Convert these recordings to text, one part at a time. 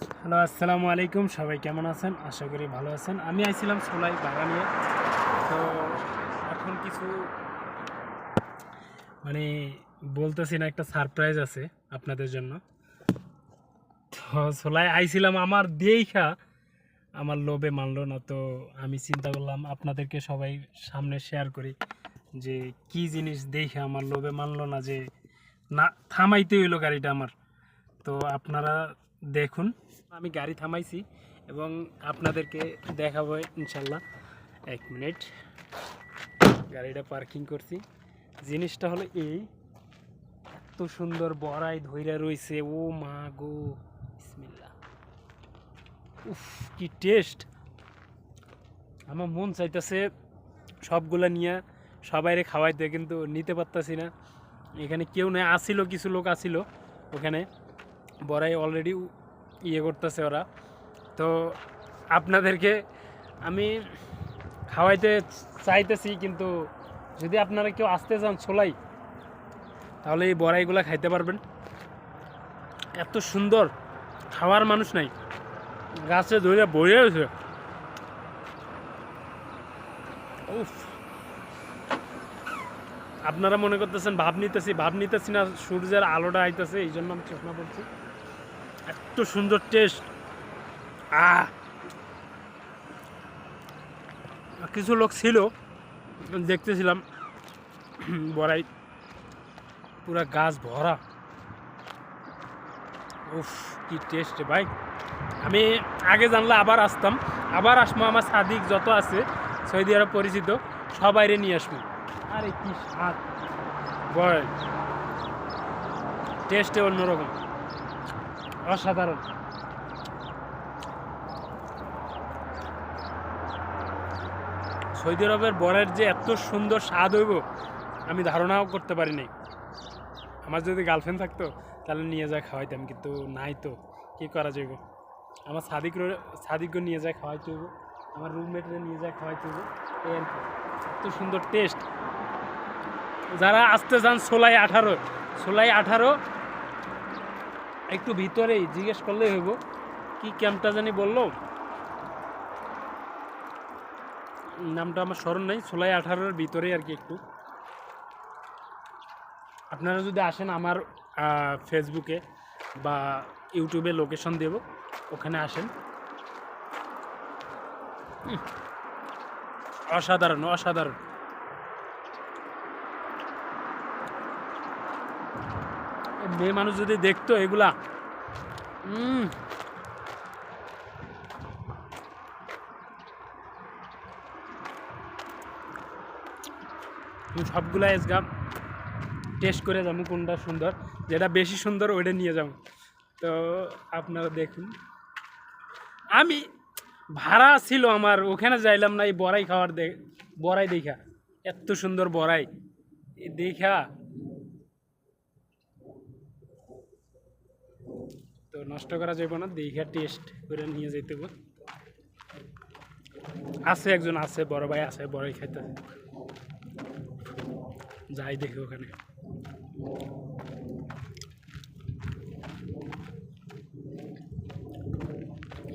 Hello, আসসালামু আলাইকুম। সবাই কেমন আছেন? আশা করি ভালো আছেন। আমি আইছিলাম সোলাই বাগানে। তো এখন কিছু মানে বলতেছি না, একটা সারপ্রাইজ আছে আপনাদের জন্য। তো সোলাই আইছিলাম আমার দেখা আমার লোভে মানলো না। তো আমি চিন্তা করলাম আপনাদেরকে সবাই সামনে শেয়ার করি যে কি জিনিস দেখে আমার লোভে মানলো না যে না থামাইতে হইল গাড়িটা আমার। তো আপনারা দেখুন, আমি গাড়ি থামাইছি এবং আপনাদেরকে দেখাবো ইনশাল্লাহ। এক মিনিট, গাড়িটা পার্কিং করছি। জিনিসটা হলো এই, এত সুন্দর বড়াই ধইরা রইছে, ও মা গো, বিসমিল্লাহ। উফ, কি টেস্ট! আমার মন চাইতেছে সবগুলা নিয়ে সবাইরে খাওয়াইতে, কিন্তু নিতে পারতাছি না। এখানে কেউ নেই, আসিল, কিছু লোক আসিল ওখানে। বড়াই অলরেডি ইয়ে করতেছে ওরা। তো আপনাদেরকে আমি খাওয়াইতে চাইতেছি, কিন্তু যদি আপনারা কেউ আসতে চান ছোলাই, তাহলে এই বড়াইগুলো খাইতে পারবেন। এত সুন্দর, খাওয়ার মানুষ নাই। গাছে ধরে বয়ে রয়েছে উফ। আপনারা মনে করতেছেন, ভাব নিতেছি ভাব নিতেছি না, সূর্যের আলোটা আইতেছে, এই জন্য আমি চশমা পড়ছি এত সুন্দর টেস্ট আহ! কিছু লোক ছিল, দেখতেছিলাম, বড়াই, পুরা গাছ ভরা। উফ, কি টেস্ট ভাই। আমি আগে জানলে আবার আসতাম, আবার আসব আমার সাদিক যত আছে, সৌদি আরব পরিচিত, সবাইরে নিয়ে আসব। আরে কি স্বাদ। বয় টেস্টে অন্যরকম। অসাধারণ। সৌদি আরবের বরের যে এত সুন্দর স্বাদ হইব, আমি ধারণাও করতে পারি নাই আমার যদি গার্লফ্রেন্ড থাকতো, তাহলে নিয়ে যায় খাওয়াইতাম, কিন্তু নাই তো, কী করা যাইব? আমার সাদিক সাদিকও নিয়ে যায় খাওয়াইতে হইব, আমার রুমমেটরে নিয়ে যায় খাওয়াইতে হইব, এই আর কি। এত সুন্দর টেস্ট। যারা আসতে চান সোলাই আঠারো সোলাই আঠারো একটু ভিতরেই জিজ্ঞেস করলেই হইব, কি ক্যাম্পটা জানি বলল? নামটা আমার স্মরণ নাই, সোলাই আঠারোর ভিতরেই আর কি একটু। আপনারা যদি আসেন আমার ফেসবুকে বা ইউটিউবে লোকেশন দেব, ওখানে আসেন। অসাধারণ অসাধারণ। মেয়ে মানুষ যদি দেখতো এগুলা। সবগুলা এসগাম টেস্ট করে যাব কোনটা সুন্দর। যেটা বেশি সুন্দর ওইটা নিয়ে যাব। তো আপনারা দেখুন। আমি, ভাড়া ছিল আমার, ওখানে যাইলাম না এই বড়াই খাওয়ার বড়াই দেখা। এত সুন্দর বড়াই। দেখা। তো নষ্ট করা যাবে না, দীঘা টেস্ট করে নিয়ে যেতে আছে একজন আছে, বড় ভাই আছে, বড়াই খাইতে। যাই দেখি ওখানে।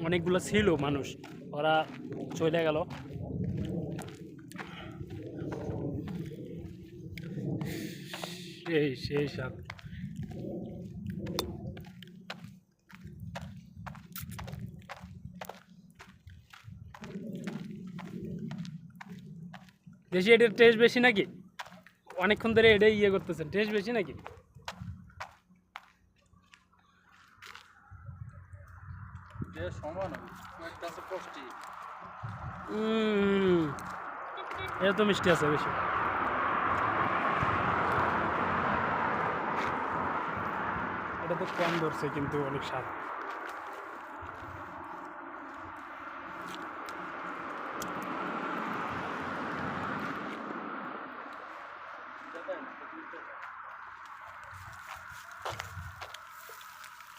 অনেকগুলো ছিল মানুষ, ওরা চলে গেল। সেই সেই সাথ দেশি এটার টেস্ট বেশি নাকি? অনেকক্ষণ ধরে এটাই ইয়ে করতেছেন। টেস্ট বেশি নাকি? এটা তো মিষ্টি আছে বেশি। এটা তো কম ধরছে কিন্তু অনেক স্বাদ।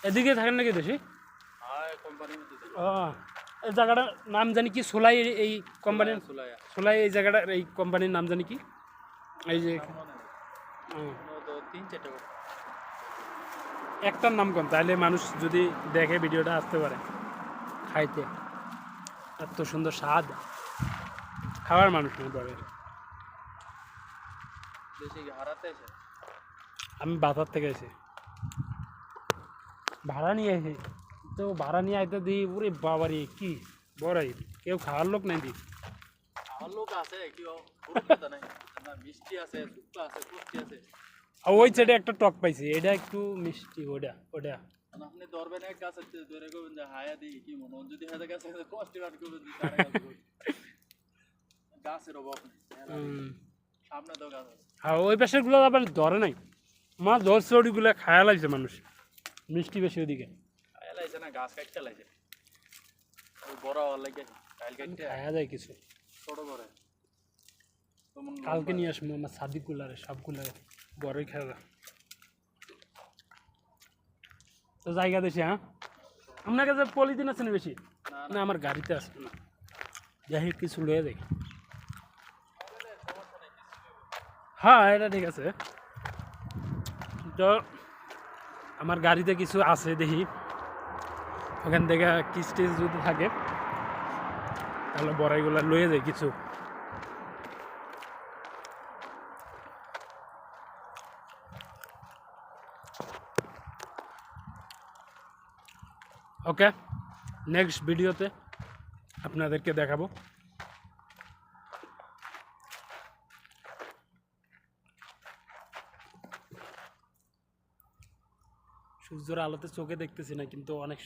এদিকে থাকেন নাকি দেশি? কোম্পানির এই জায়গাটার নাম জানি কি? সোলাই এই কোম্পানির সোলাই এই জায়গাটার এই কোম্পানির নাম জানি কি? এই যে একটার নাম কোন? তাহলে মানুষ যদি দেখে ভিডিওটা আসতে পারে খাইতে। এত সুন্দর স্বাদ। খাওয়ার মানুষ নেই বড় আমি বাজার থেকে এসে ভাড়া নিয়ে এসে তো ভাড়া নিয়ে আইতে দিই ওরে বাবারি কি বড়াই কেউ খাওয়ার লোক নাই দি আমার লোক আছে কি অভিজ্ঞতা নাই না মিষ্টি আছে শুক্তো আছে পুষ্টি আছে আর ওই সাইডে একটা টক পাইছি এটা একটু মিষ্টি ওটা ওটা মানে আপনি ধরবেন এক গাছের চেয়ে ধরে করবেন যে হায়া দিই কি মনে হয় যদি হাতে গাছে কষ্ট কাট করবেন যে তারা গাছ করবে। গাছের অভাব নেই হুম। সামনে তো গাছ আছে আর ওই পাশেরগুলো আবার ধরে নাই আমার ধরছে ওইগুলো খায়া লাগছে মানুষ মিষ্টি বেশি ওদিকে লাইছে না গাছ কাটতে লাইছে বড় হওয়ার লাগে কাইল কাটতে খায়া যায় কিছু। ছোট করে। কালকে নিয়ে আসব আমার সাদি কুলারে সব কুলারে বড়ই খাওয়া তো জায়গা দেশে হ্যাঁ? আপনার কাছে পলিথিন আছে না বেশি? না আমার গাড়িতে আসবে না। যাই হোক কিছু লয়ে যাই। হ্যাঁ এটা ঠিক আছে। তো আমার গাড়িতে কিছু আছে, দেখি। ওখান থেকে কিস টিস যদি থাকে, তাহলে বড়াইগুলো লয়ে যায় কিছু। ওকে নেক্সট ভিডিওতে আপনাদেরকে দেখাবো। সূর্যের আলোতে চোখে দেখতেছি না কিন্তু অনেক